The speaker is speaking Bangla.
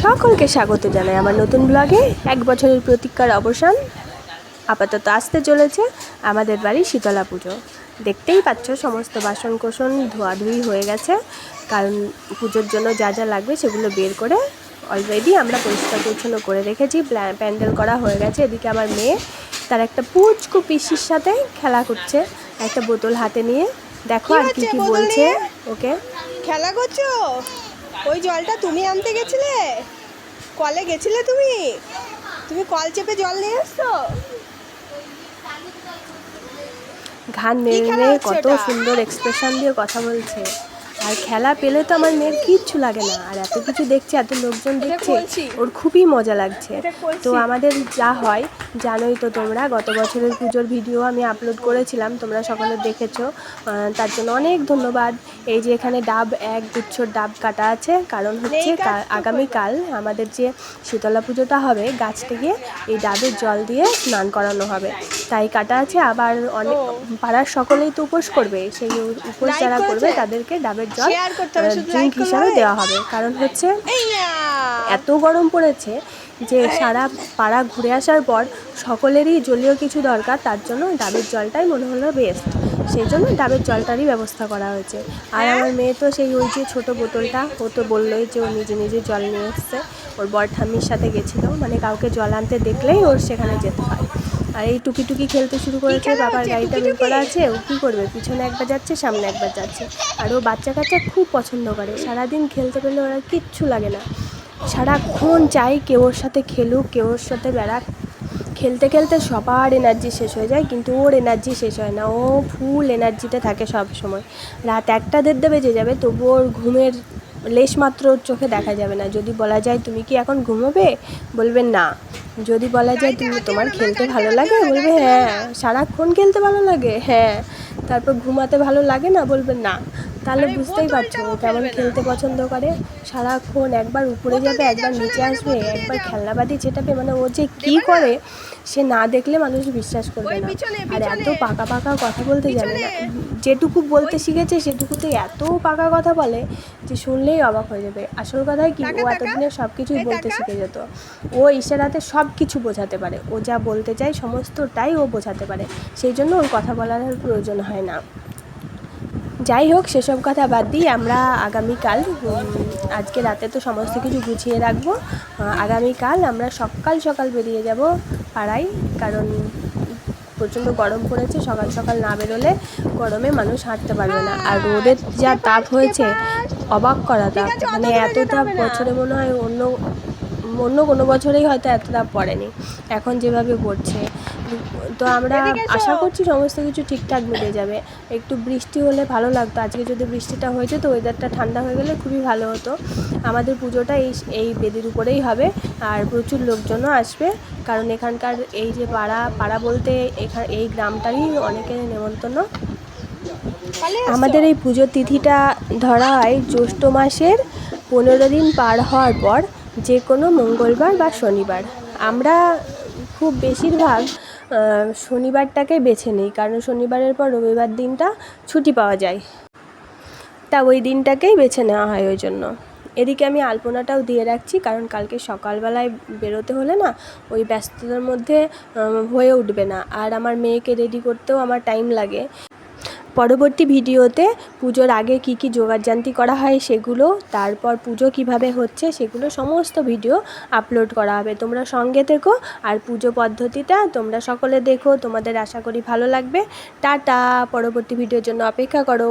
সকলকে স্বাগত জানাই আমার নতুন ব্লগে। এক বছরের প্রতীক্ষার অবসান আপাতত আসতে চলেছে আমাদের বাড়ি শীতলা পুজো। দেখতেই পাচ্ছ সমস্ত বাসন কোসন ধোয়াধুয়ি হয়ে গেছে। কারণ পুজোর জন্য যা যা লাগবে সেগুলো বের করে অলরেডি আমরা পরিষ্কার পরিচ্ছন্ন করে রেখেছি। প্যান্ডেল করা হয়ে গেছে। এদিকে আমার মেয়ে তার একটা পুচকু পিসির সাথে খেলা করছে একটা বোতল হাতে নিয়ে। দেখো আর কি কি বলছে ওকে। খেলা করছ? ওই জলটা তুমি আনতে গেছিলে? কলে গেছিলে তুমি? তুমি কল চেপে জল নিয়ে এসছো? ঘান মেয়ে কত সুন্দর এক্সপ্রেশন দিয়ে কথা বলছে। আর খেলা পেলে তো আমার মেয়ের কিচ্ছু লাগে না। আর এত কিছু দেখছে এত লোকজন দেখছে ওর খুবই মজা লাগছে। তো আমাদের যা হয় জানোই তো তোমরা গত বছরের পুজোর ভিডিও আমি আপলোড করেছিলাম তোমরা সকলে দেখেছ। তার জন্য অনেক ধন্যবাদ। এই যে এখানে ডাব এক গুচ্ছর ডাব কাটা আছে কারণ হচ্ছে কা- তো আগামীকাল আমাদের যে শীতলা পুজোটা হবে গাছ থেকে এই ডাবের জল দিয়ে স্নান করানো হবে। তাই কাটা আছে আবার অনেক পাড়ার সকলেই তো উপোস করবে। সেই উপোস যারা করবে তাদেরকে ডাবের জল ড্রিঙ্ক হিসাবে দেওয়া হবে। কারণ হচ্ছে এত গরম পড়েছে যে সারা পাড়া ঘুরে আসার পর সকলেরই জলীয় কিছু দরকার তার জন্য ডাবের জলটাই মনে হলো বেস্ট সেই জন্য ডাবের জলটারই ব্যবস্থা করা হয়েছে। আর আমার মেয়ে তো সেই ওই যে ছোটো বোতলটা ও তো বললোই যে ও নিজে নিজে জল নিয়ে এসছে। ওর বর ঠাম্মির সাথে গেছিল মানে কাউকে জল আনতে দেখলেই ওর সেখানে যেতে হয়। আর এই টুকি টুকি খেলতে শুরু করেছে বাবার গাড়িটা বের করা আছে ও কী করবে? পিছনে একবার যাচ্ছে সামনে একবার যাচ্ছে। আর ও বাচ্চা কাচ্চা খুব পছন্দ করে। সারাদিন খেলতে পেলে ওরা কিচ্ছু লাগে না। সারাক্ষণ চাই কেউ ওর সাথে খেলুক কেউ ওর সাথে বেড়াক। খেলতে খেলতে সবার এনার্জি শেষ হয়ে যায় কিন্তু ওর এনার্জি শেষ হয় না। ও ফুল এনার্জিতে থাকে সব সময় রাত একটা দেড়টা বেজে যাবে তবু ওর ঘুমের লেশ মাত্র চোখে দেখা যাবে না। যদি বলা যায় তুমি কি এখন ঘুমোবে? বলবে না। যদি বলা যায় তুমি তোমার খেলতে ভালো লাগে? বলবে হ্যাঁ। সারাক্ষণ খেলতে ভালো লাগে? হ্যাঁ। তারপর ঘুমাতে ভালো লাগে না? বলবে না। তাহলে বুঝতেই পারছ ও কেমন খেলতে পছন্দ করে। সারাক্ষণ একবার উপরে যাবে একবার নিচে আসবে একবার যাও। খেলনাবাদি চেটাবে মানে ও যে কি? করে সে না দেখলে মানুষ বিশ্বাস করবে না। আর এত পাকা পাকা কথা বলতে জানে না। যেটুকু বলতে শিখেছে সেটুকুতে এত পাকা কথা বলে যে শুনলেই অবাক হয়ে যাবে। আসল কথায় কি ও এতদিনে সব কিছুই বলতে শিখে যেত। ও ইশারাতে সব কিছু বোঝাতে পারে। ও যা বলতে চায় সমস্তটাই ও বোঝাতে পারে। সেই জন্য ওর কথা বলার আর প্রয়োজন হয় না। যাই হোক সেসব কথা বাদ দিয়ে আমরা আগামীকাল আজকে রাতে তো সমস্ত কিছু গুছিয়ে রাখব। আগামীকাল আমরা সকাল সকাল বেরিয়ে যাব পাড়ায় কারণ প্রচণ্ড গরম পড়েছে সকাল সকাল না বেরোলে গরমে মানুষ হাঁটতে পারবে না। আর রোদের যা তাপ হয়েছে অবাক করা তাপ। মানে এত তাপ বছরে মনে হয় অন্য অন্য কোনো বছরেই হয়তো এত তাপ পড়েনি। এখন যেভাবে পড়ছে তো আমরা আশা করছি সমস্ত কিছু ঠিকঠাক মিটে যাবে। একটু বৃষ্টি হলে ভালো লাগতো। আজকে যদি বৃষ্টিটা হয়েছে তো ওয়েদারটা ঠান্ডা হয়ে গেলে খুবই ভালো হতো। আমাদের পুজোটা এই এই বেদির উপরেই হবে। আর প্রচুর লোকজনও আসবে। কারণ এখানকার এই যে পাড়া পাড়া বলতে এখান এই গ্রামটারই অনেকের নেমন্তন্ন। আমাদের এই পুজোর তিথিটা ধরা হয় জ্যৈষ্ঠ মাসের পনেরো দিন পার হওয়ার পর যে কোনো মঙ্গলবার বা শনিবার। আমরা খুব বেশিরভাগ শনিবারটাকে বেছে নিই, কারণ শনিবারের পর রবিবার দিনটা ছুটি পাওয়া যায়। তা ওই দিনটাকেই বেছে নেওয়া হয় ওই জন্য। এদিকে আমি আলপনাটাও দিয়ে রাখছি, কারণ কালকে সকালবেলায় বেরোতে হলে না ওই ব্যস্ততার মধ্যে হয়ে উঠবে না। আর আমার মেয়েকে রেডি করতেও আমার টাইম লাগে। পরবর্তী ভিডিওতে পুজোর আগে কি কি যোগাযান্তি করা হয় সেগুলো, তারপর পুজো কীভাবে হচ্ছে সেগুলো সমস্ত ভিডিও আপলোড করা হবে। তোমরা সঙ্গে থেকো আর পুজো পদ্ধতিটা তোমরা সকলে দেখো। তোমাদের আশা করি ভালো লাগবে। টাটা! পরবর্তী ভিডিওর জন্য অপেক্ষা করো।